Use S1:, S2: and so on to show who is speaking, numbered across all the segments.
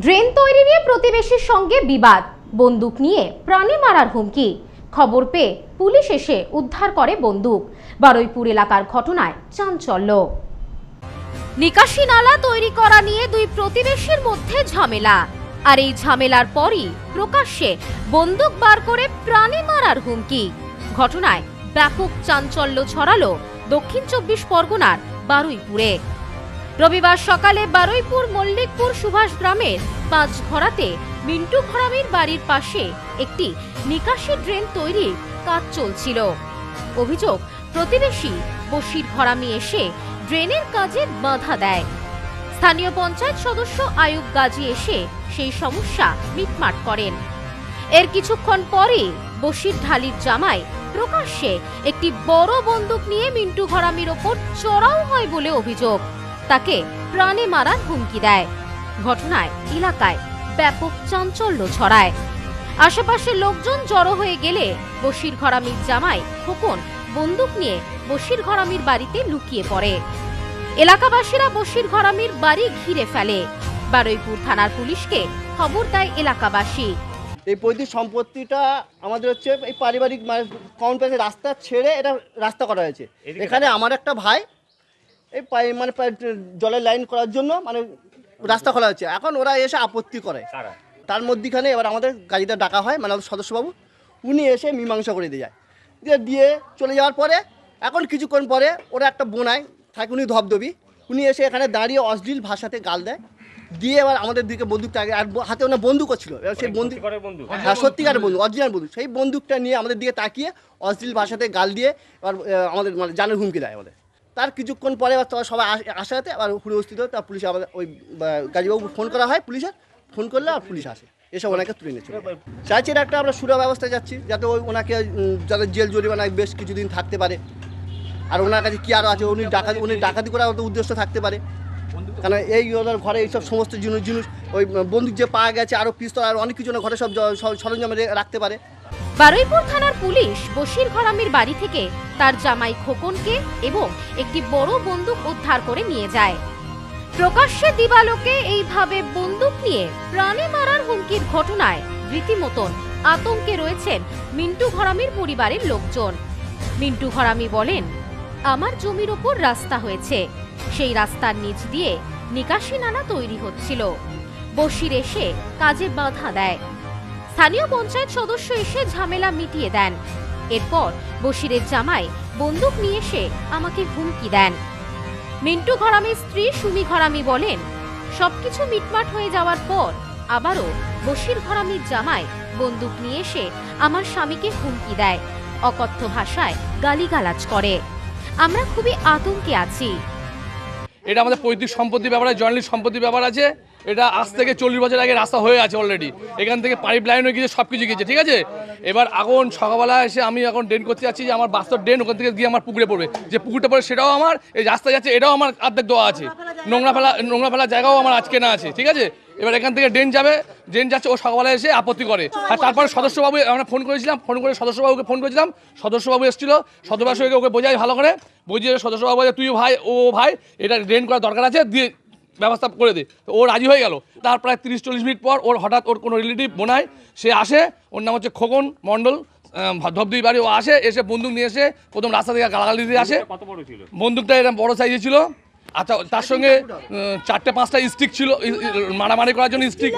S1: Drain তৈরি নিয়ে প্রতিবেশীর সঙ্গে বিবাদ, বন্দুক নিয়ে প্রাণে মারার হুমকি। খবর পেয়ে পুলিশ এসে উদ্ধার করে বন্দুক। বারুইপুর এলাকার ঘটনায় চাঞ্চল্য। নিকাশি নালা তৈরি করা নিয়ে দুই প্রতিবেশীর মধ্যে ঝামেলা। আর এই ঝামেলার পরই প্রকাশ্যে বন্দুক বার করে প্রাণে মারার হুমকি। ঘটনায় ব্যাপক চাঞ্চল্য ছড়ালো দক্ষিণ চব্বিশ পরগনার বারুইপুরে। রবিবার সকালে বারুইপুর মল্লিকপুর সুভাষ গ্রামের পাঁচ ঘরাতে মিন্টু ঘরামির বাড়ির পাশে একটি নিকাশি ড্রেন তৈরির কাজ চলছিল। অভিযোগ, প্রতিবেশী বসির ঘরামি এসে ড্রেনের কাজে বাধা দেয়। স্থানীয় পঞ্চায়েত সদস্য আয়ুব গাজী এসে সেই সমস্যা মিটমাট করেন। এর কিছুক্ষণ পরে বসির ঢালির জামাই প্রকাশ্যে একটি বড় বন্দুক নিয়ে মিন্টু ঘরামির ওপর চড়াও হয় বলে অভিযোগ। তাকে প্রাণে মারার হুমকি দেয়। ঘটনায় এলাকায় ব্যাপক চাঞ্চল্য ছড়ায়। আশেপাশের লোকজন জড়ো হয়ে গেলে বসির ঘরামির জামাই খোকন বন্দুক নিয়ে বসির ঘরামির বাড়িতে লুকিয়ে পড়ে। এলাকাবাসীরা বসির ঘরামির বাড়ি ঘিরে ফেলে। বারুইপুর থানার পুলিশকে খবর দেয় এলাকাবাসী।
S2: এই পৈতৃক সম্পত্তিটা আমাদের হচ্ছে এই পারিবারিক মানে কমন রাস্তা ছেড়ে এটা রাস্তা করা হয়েছে। এখানে আমার একটা ভাই এই পাই- মানে জলের লাইন করার জন্য মানে রাস্তা খোলা হচ্ছে। এখন ওরা এসে আপত্তি করে। তার মধ্যিখানে এবার আমাদের গাড়িটা ডাকা হয় মানে আমাদের সদস্যবাবু। উনি এসে মীমাংসা করে দিয়ে যায়। দিয়ে দিয়ে চলে যাওয়ার পরে এখন কিছুক্ষণ পরে ওরা একটা বোনায় থাকে উনি ধবধবি। উনি এসে এখানে দাঁড়িয়ে অশ্লীল ভাষাতে গাল দেয়। দিয়ে এবার আমাদের দিকে বন্দুকটা আগে আর হাতে ওনার বন্দুকও ছিল। এবার সেই বন্দুক হ্যাঁ সত্যিকারের বন্দুক অরিজিনাল বন্দুক। সেই বন্দুকটা নিয়ে আমাদের দিকে তাকিয়ে অশ্লীল ভাষাতে গাল দিয়ে এবার আমাদের মানে জানের হুমকি দেয় আমাদের। তার কিছুক্ষণ পরে তোরা সবাই আস- আসাতে আবার হুড়ে উপস্থিত হয় তার পুলিশ আমাদের ওই গাজীবাবু ফোন করা হয়, পুলিশের ফোন করলে আর পুলিশ আসে। এসব ওনাকে তুলে নিচ্ছে চাইছি একটা আমরা সুরা ব্যবস্থা যাচ্ছি, যাতে ওই ওনাকে যাতে জেল জরিমানায় বেশ কিছুদিন থাকতে পারে। আর ওনার কাছে কী আরও আছে? উনি ডাকাতি উনি ডাকাতি করার মতো উদ্দেশ্য থাকতে পারে। কারণ এই ওনার ঘরে এইসব সমস্ত জিনিস জিনিস, ওই, বন্দুক যে পাওয়া গেছে আরও পিস্তল, আর অনেক কিছু ঘরে সব সরঞ্জাম রাখতে পারে।
S1: বারুইপুর থানার পুলিশ বশির ঘরামির বাড়ি থেকে তার জামাই খোকনকে এবং একটি বড় বন্দুক উদ্ধার করে নিয়ে যায়। প্রকাশ্যে দিবালোকে এইভাবে বন্দুক নিয়ে প্রাণে মারার হুমকির ঘটনায় রীতিমতন আতঙ্কে রয়েছেন মিন্টু ঘরামির পরিবারের লোকজন। মিন্টু ঘরামি বলেন, আমার জমির ওপর রাস্তা হয়েছে। সেই রাস্তার নিচ দিয়ে নিকাশি নালা তৈরি হচ্ছিল। বশির এসে কাজে বাধা দেয়। স্থানীয় পঞ্চায়েত সদস্য এসে ঝামেলা মিটিয়ে দেন। এরপর বশিরের জামাই বন্দুক নিয়ে এসে আমাকে হুমকি দেন। মিন্টু ঘরামির স্ত্রী সুমি ঘরামি বলেন, সবকিছু মিটমাট হয়ে যাওয়ার পর আবারও বশির ঘরামির জামাই বন্দুক নিয়ে এসে আমার স্বামীকে হুমকি দেয়, অকথ্য ভাষায় গালিগালাজ করে। আমরা খুবই আতঙ্কে আছি।
S3: এটা আমাদের পৈতৃক সম্পত্তি ব্যাপার জয়েন্টলি সম্পত্তি ব্যাপার আছে। এটা আজ থেকে চল্লিশ বছর আগে রাস্তা হয়ে আছে অলরেডি এখান থেকে পাইপ লাইন হয়ে গিয়েছে সব কিছু গিয়েছে, ঠিক আছে? এবার এখন সকালবেলা এসে আমি এখন ড্রেন করতে যাচ্ছি যে আমার বাস্তব ড্রেন ওখান থেকে গিয়ে আমার পুকুরে পড়বে। যে পুকুরটা পড়ে সেটাও আমার, এই রাস্তা যাচ্ছে এটাও আমার অর্ধেক দেওয়া আছে। নোংরা ফেলা, নোংরা ফেলার জায়গাও আমার আজকে না আছে, ঠিক আছে? এবার এখান থেকে ড্রেন যাবে ড্রেন যাচ্ছে, ও সকালবেলা এসে আপত্তি করে। আর তারপরে সদস্যবাবু, আমরা ফোন করেছিলাম ফোন করে সদস্যবাবুকে ফোন করেছিলাম, সদস্যবাবু এসেছিল, সদস্যবাবুকে ওকে বোঝাই ভালো করে। বুঝিয়ে সদস্যবাবু তুই ভাই, ও ভাই, এটা ড্রেন করার দরকার আছে, দিয়ে ব্যবস্থা করে দিই তো ও রাজি হয়ে গেল। তার প্রায় তিরিশ চল্লিশ মিনিট পর ওর হঠাৎ ওর কোনো রিলেটিভ বোনায় সে আসে ওর নাম হচ্ছে খোকন মণ্ডল ধবধবি বাড়ি ও আসে এসে বন্দুক নিয়ে এসে প্রথম রাস্তা থেকে গালাগালি দিয়ে আসে। বন্দুকটা এরকম বড় সাইজে ছিল। আচ্ছা তার সঙ্গে চারটে পাঁচটা স্টিক ছিল মারামারি করার জন্য স্টিক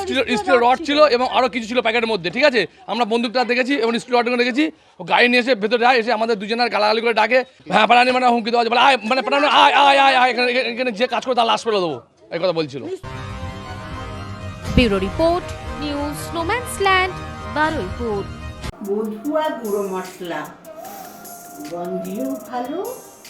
S3: স্টিল স্টিল রড ছিল এবং আরও কিছু ছিল প্যাকেটের মধ্যে ঠিক আছে? আমরা বন্দুকটা দেখেছি এবং স্টিল রডগুলো দেখেছি। ও গাড়ি নিয়ে এসে ভেতরে যায় এসে আমাদের দুজনের গালাগালি করে ডাকে। হ্যাঁ প্রাণী মানে হুমকি দেওয়া হচ্ছে বলে আয় মানে প্রাণী আয় আয় আয় আয় এখানে এখানে যে কাজ করে তার লাশ ফেলে দেবো। এই কথা বলছিল।
S1: ব্যুরো রিপোর্ট নিউজ স্নোম্যান্সল্যান্ড বারুইপুর।
S4: মধুয়া গুঁড়ো মশলা। গন্ধেও ভালো